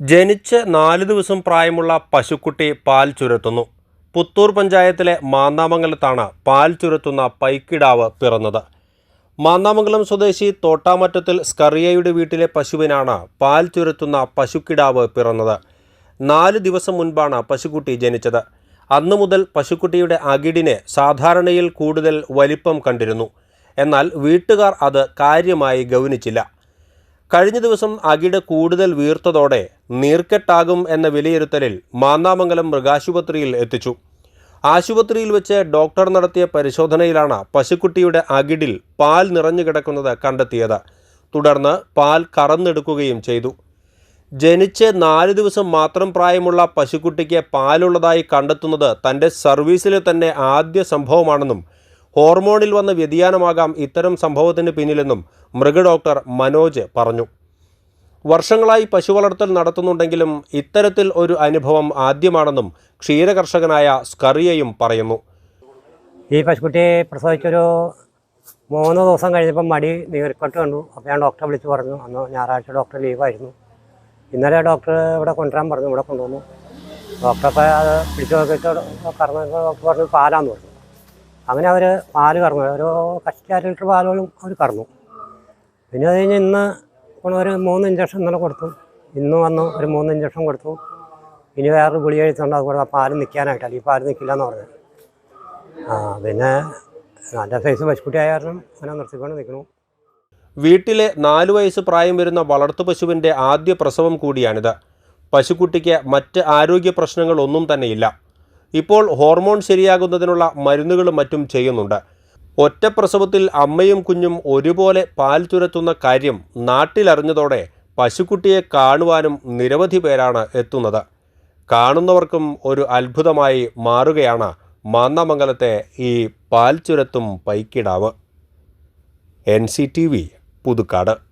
ജനിച്ച് നാല് ദിവസം പ്രായമുള്ള പശുക്കുട്ടി പാൽ ചുരത്തുന്നു. പുത്തൂർ പഞ്ചായത്തിലെ മാന്നാമംഗലത്താണ് പാൽ ചുരത്തുന്ന പൈക്കിടാവ് പിറന്നത്. മാന്നാമംഗലം സ്വദേശി തോട്ടാമറ്റത്തിൽ സ്കറിയയുടെ വീട്ടിലെ പശുവിനാണ് പാൽ ചുരത്തുന്ന പശുക്കിടാവ് പിറന്നത്. നാല് ദിവസം മുൻപാണ് പശുക്കുട്ടി ജനിച്ചത്. അന്നു മുതൽ പശുക്കുട്ടിയുടെ അകിടിന് സാധാരണയിൽ കൂടുതൽ വലിപ്പം കണ്ടിരുന്നു. എന്നാൽ വീട്ടുകാർ അത് കാര്യമായി ഗൗനിച്ചില്ല. കഴിഞ്ഞ ദിവസം അകിട് കൂടുതൽ വീർത്തതോടെ നീർക്കെട്ടാകും എന്ന വിലയിരുത്തലിൽ മാന്നാമംഗലം മൃഗാശുപത്രിയിൽ എത്തിച്ചു. ആശുപത്രിയിൽ വെച്ച് ഡോക്ടർ നടത്തിയ പരിശോധനയിലാണ് പശുക്കുട്ടിയുടെ അകിടിൽ പാൽ നിറഞ്ഞു കിടക്കുന്നത് കണ്ടെത്തിയത്. തുടർന്ന് പാൽ കറന്നെടുക്കുകയും ചെയ്തു. ജനിച്ച് നാല് ദിവസം മാത്രം പ്രായമുള്ള പശുക്കുട്ടിക്ക് പാലുള്ളതായി കണ്ടെത്തുന്നത് തന്റെ സർവീസിലെ തന്നെ ആദ്യ സംഭവമാണെന്നും ഹോർമോണിൽ വന്ന വ്യതിയാനമാകാം ഇത്തരം സംഭവത്തിന് പിന്നിലെന്നും മൃഗഡോക്ടർ മനോജ് പറഞ്ഞു. വർഷങ്ങളായി പശു വളർത്തൽ നടത്തുന്നുണ്ടെങ്കിലും ഇത്തരത്തിൽ ഒരു അനുഭവം ആദ്യമാണെന്നും ക്ഷീരകർഷകനായ സ്കറിയയും പറയുന്നു. ഈ പശുക്കുട്ടിയെ പ്രസവിച്ചൊരു മൂന്ന് ദിവസം കഴിഞ്ഞപ്പം മടി നീർക്കെട്ട് കണ്ടു. അപ്പോൾ ഞാൻ ഡോക്ടറെ വിളിച്ച് പറഞ്ഞു. അന്ന് ഞായറാഴ്ച ഡോക്ടർ ലീവായിരുന്നു. ഇന്നലെ ഡോക്ടർ ഇവിടെ കൊണ്ടുവരാൻ പറഞ്ഞു. ഇവിടെ കൊണ്ടുവന്നു. ഡോക്ടറൊക്കെ അത് പിടിച്ചു നോക്കിയിട്ട് കറന്ന് ഡോക്ടർ പറഞ്ഞു പാലാന്ന് പറഞ്ഞു. അങ്ങനെ അവർ പാൽ കറന്നു. ഓരോ കഷ്ടി അര ലിറ്റർ പാലുകളും അവർ കറന്നു. പിന്നെ അത് കഴിഞ്ഞ് ഇന്ന് ഒരു മൂന്ന് ഇഞ്ചക്ഷൻ ഇന്നലെ കൊടുത്തു. ഇന്ന് വന്നു ഒരു മൂന്ന് ഇഞ്ചക്ഷൻ കൊടുത്തു. ഇനി വേറൊരു ഗുളി എഴുത്തുണ്ട് ആ പാൽ നിൽക്കാനായിട്ടല്ല ഈ പാൽ നിൽക്കില്ല എന്ന് പറഞ്ഞു ആ പിന്നെ നല്ല സൈസ് പശുക്കുട്ടി ആയ കാരണം അങ്ങനെ നിർത്തിക്കൊണ്ട് നിൽക്കണു വീട്ടിലെ നാലു വയസ്സ് പ്രായം വരുന്ന വളർത്തു പശുവിന്റെ ആദ്യ പ്രസവം കൂടിയാണിത്. പശുക്കുട്ടിക്ക് മറ്റ് ആരോഗ്യ പ്രശ്നങ്ങളൊന്നും തന്നെയില്ല. ഇപ്പോൾ ഹോർമോൺ ശരിയാകുന്നതിനുള്ള മരുന്നുകളും മറ്റും ചെയ്യുന്നുണ്ട്. ഒറ്റ പ്രസവത്തിൽ അമ്മയും കുഞ്ഞും ഒരുപോലെ പാൽ ചുരത്തുന്ന കാര്യം നാട്ടിലറിഞ്ഞതോടെ പശുക്കുട്ടിയെ കാണുവാനും നിരവധി പേരാണ് എത്തുന്നത്. കാണുന്നവർക്കും ഒരു അത്ഭുതമായി മാറുകയാണ് മാന്നമംഗലത്തെ ഈ പാൽ ചുരത്തും പൈക്കിടാവ്. N C T V Puthukkad.